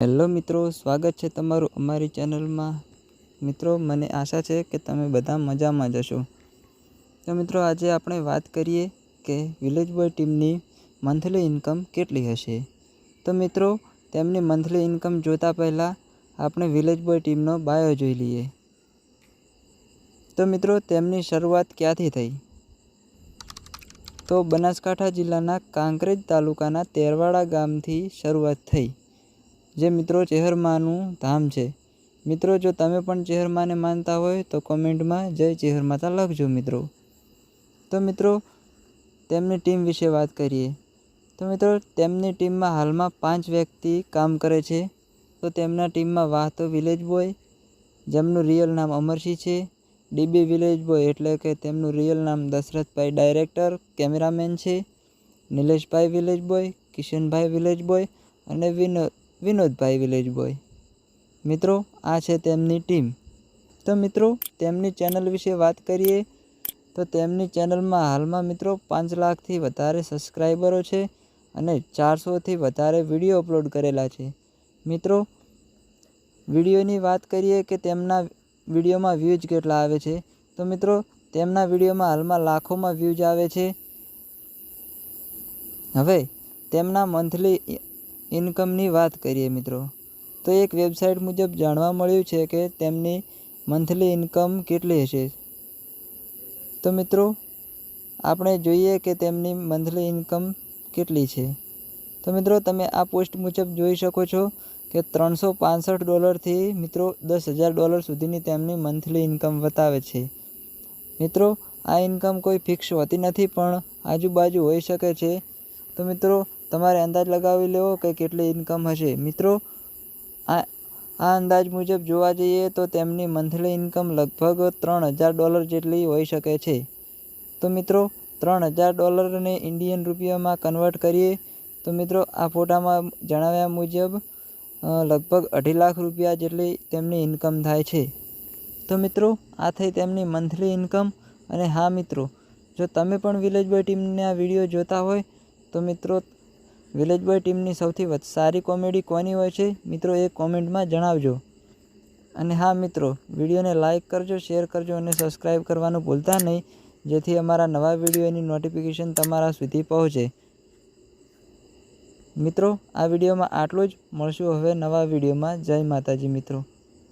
Hello મિત્રો, સ્વાગત છે તમારું અમારી ચેનલમાં. મિત્રો, મને આશા છે કે તમે બધા મજામાં જશો તો મિત્રો, આજે આપણે વાત કરીએ કે વિલેજ બોય ટીમની મંથલી ઇન્કમ કેટલી હશે. તો મિત્રો, તેમની મંથલી ઇન્કમ જોતા પહેલાં આપણે વિલેજ બોય ટીમનો બાયો જોઈ લઈએ. તો મિત્રો, તેમની શરૂઆત ક્યાંથી થઈ? તો બનાસકાંઠા જિલ્લાના કાંકરેજ તાલુકાના તેરવાડા ગામથી શરૂઆત થઈ. જે મિત્રો ચેહરમાનું ધામ છે. મિત્રો, જો તમે પણ ચેહરમાને માનતા હોય તો કોમેન્ટમાં જય ચેહરમાતા લખજો મિત્રો. તો મિત્રો, તેમની ટીમ વિશે વાત કરીએ. તો મિત્રો, તેમની ટીમમાં હાલમાં પાંચ વ્યક્તિ કામ કરે છે. તો તેમના ટીમમાં વાહતો વિલેજ બોય, જેમનું રિયલ નામ અમરસિંહ છે. ડીબી વિલેજ બોય એટલે કે તેમનું રિયલ નામ દશરથભાઈ ડાયરેક્ટર, કેમેરામેન છે. Nileshbhai village boy, Kishanbhai village boy અને વિનોદ વિનોદભાઈ વિલેજ બોય મિત્રો, આ છે તેમની ટીમ. તો મિત્રો, તેમની ચેનલ વિશે વાત કરીએ, તો તેમની ચેનલમાં હાલમાં મિત્રો પાંચ લાખથી વધારે સબસ્ક્રાઈબરો છે અને ચારસોથી વધારે વીડિયો અપલોડ કરેલા છે. મિત્રો, વિડીયોની વાત કરીએ કે તેમના વિડીયોમાં વ્યૂઝ કેટલા આવે છે? તો મિત્રો, તેમના વિડીયોમાં હાલમાં લાખોમાં વ્યૂઝ આવે છે. હવે, તેમના મંથલી ઇન્કમની વાત કરીએ મિત્રો. તો એક વેબસાઇટ મુજબ જાણવા મળ્યું છે કે તેમની મંથલી ઇન્કમ કેટલી હશે. તો મિત્રો, આપણે જોઈએ કે તેમની મંથલી ઇન્કમ કેટલી છે. તો મિત્રો, તમે આ પોસ્ટ મુજબ જોઈ શકો છો કે ત્રણસો પાંસઠ ડોલરથી મિત્રો દસ હજાર ડોલર સુધીની તેમની મંથલી ઇન્કમ બતાવે છે. મિત્રો, આ ઇન્કમ કોઈ ફિક્સ હોતી નથી પણ આજુબાજુ હોઈ શકે છે. તો મિત્રો તમારે અંદાજ લગાવી લેવો કે કેટલી ઇન્કમ હશે. મિત્રો, આ આ અંદાજ મુજબ જોવા જઈએ તો તેમની મંથલી ઇન્કમ લગભગ ત્રણ હજાર ડોલર જેટલી હોઈ શકે છે. તો મિત્રો, ત્રણ હજાર ડોલરને ઇન્ડિયન રૂપિયામાં કન્વર્ટ કરીએ. તો મિત્રો, આ ફોટામાં જણાવ્યા મુજબ લગભગ અઢી લાખ રૂપિયા જેટલી તેમની ઇન્કમ થાય છે. તો મિત્રો, આ થઈ તેમની મંથલી ઇન્કમ અને હા મિત્રો, જો તમે પણ વિલેજ બોય ટીમના વીડિયો જોતા હોય, તો મિત્રો વિલેજ બોય ટીમની સૌથી સારી કોમેડી કોની હોય છે? મિત્રો, એ કોમેન્ટમાં જણાવજો. અને હા, મિત્રો, વિડીયોને લાઇક કરજો, શેર કરજો અને સબસ્ક્રાઈબ કરવાનું ભૂલતા નહીં, જેથી અમારા નવા વિડીયોની નોટિફિકેશન તમારા સુધી પહોંચે. મિત્રો, આ વિડીયોમાં આટલું જ. મળશું હવે નવા વિડીયોમાં. જય માતાજી, મિત્રો.